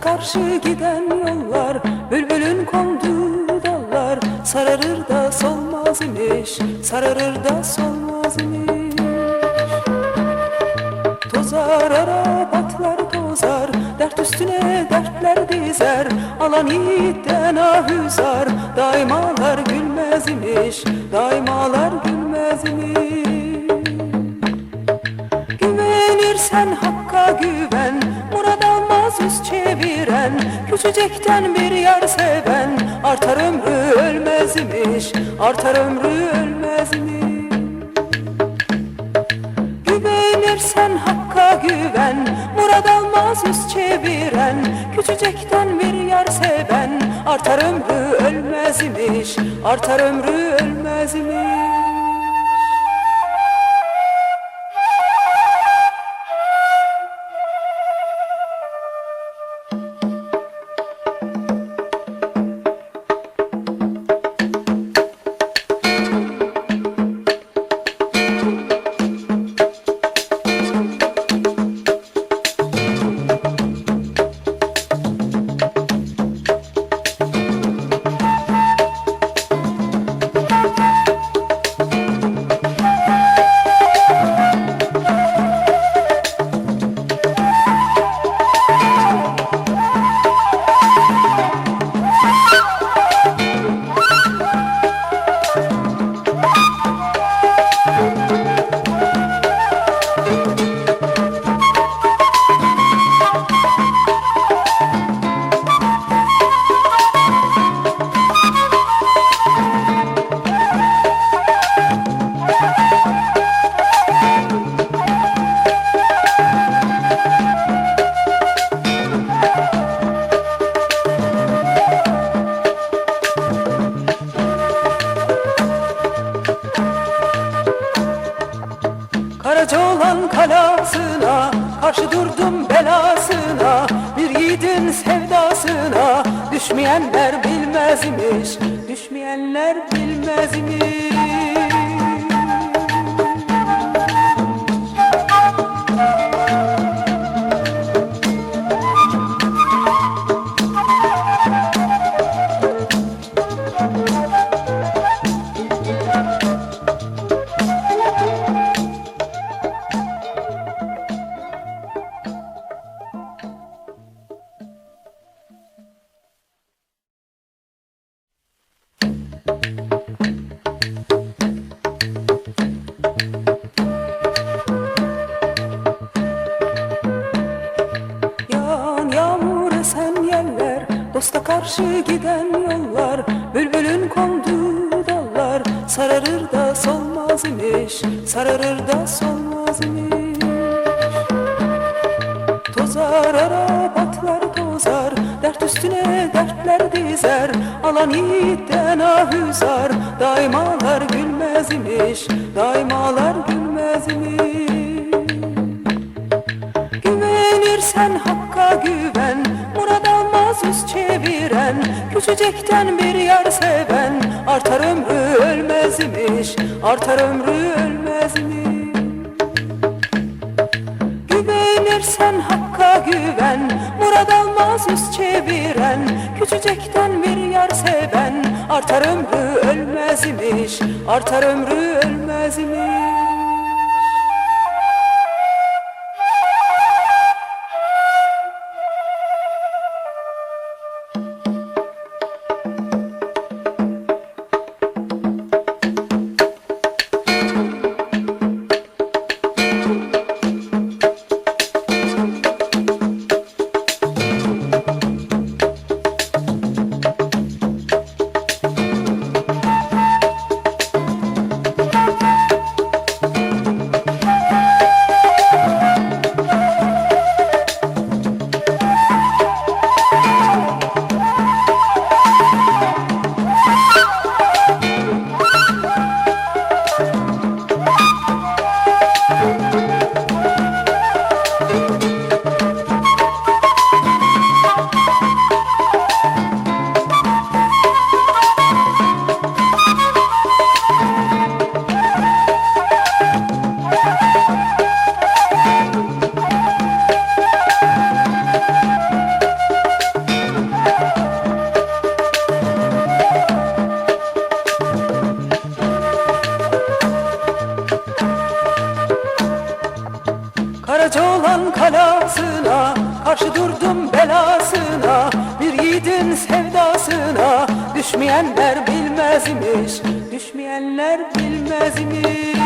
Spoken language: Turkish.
karşı giden yollar Bülbülün konduğu dallar. Sararır da solmaz imiş Sararır da solmaz imiş. Tozar arabatlar tozar Dert üstüne dertler dizer. Alan yiğitten ahüzar Daimalar gülmez imiş Daimalar gülmez imiş. Güvenirsen hakka güven Murad almaz yüz çeviren Küçücekten bir yar seven Artar ömrü ölmez imiş Artar ömrü ölmez imiş. Güvenirsen hakka güven Murad almaz yüz çeviren Küçücekten bir yar seven Artar ömrü ölmez imiş Artar ömrü ölmez imiş Karaca olan kalasına Karşı durdum belasına. Bir yiğidin sevdasına Düşmeyenler bilmez imiş Düşmeyenler bilmez Dosta karşı giden yollar Bülbülün konduğu dallar. Sararır da solmaz imiş Sararır da solmaz imiş. Tozar arabatlar tozar Dert üstüne dertler dizer. Alan yiğitten ahüzar Daimalar gülmez imiş Daimalar gülmez imiş çeviren Küçücekten bir yar seven Artar ömrü ölmez imiş Artar ömrü ölmez imiş Güvenirsen hakka güven Murad almaz yüz çeviren Küçücekten bir yar seven Artar ömrü ölmez imiş Artar ömrü Yalan kalasına Karşı durdum belasına. Bir yiğidin sevdasına Düşmeyenler bilmezmiş Düşmeyenler bilmezmiş.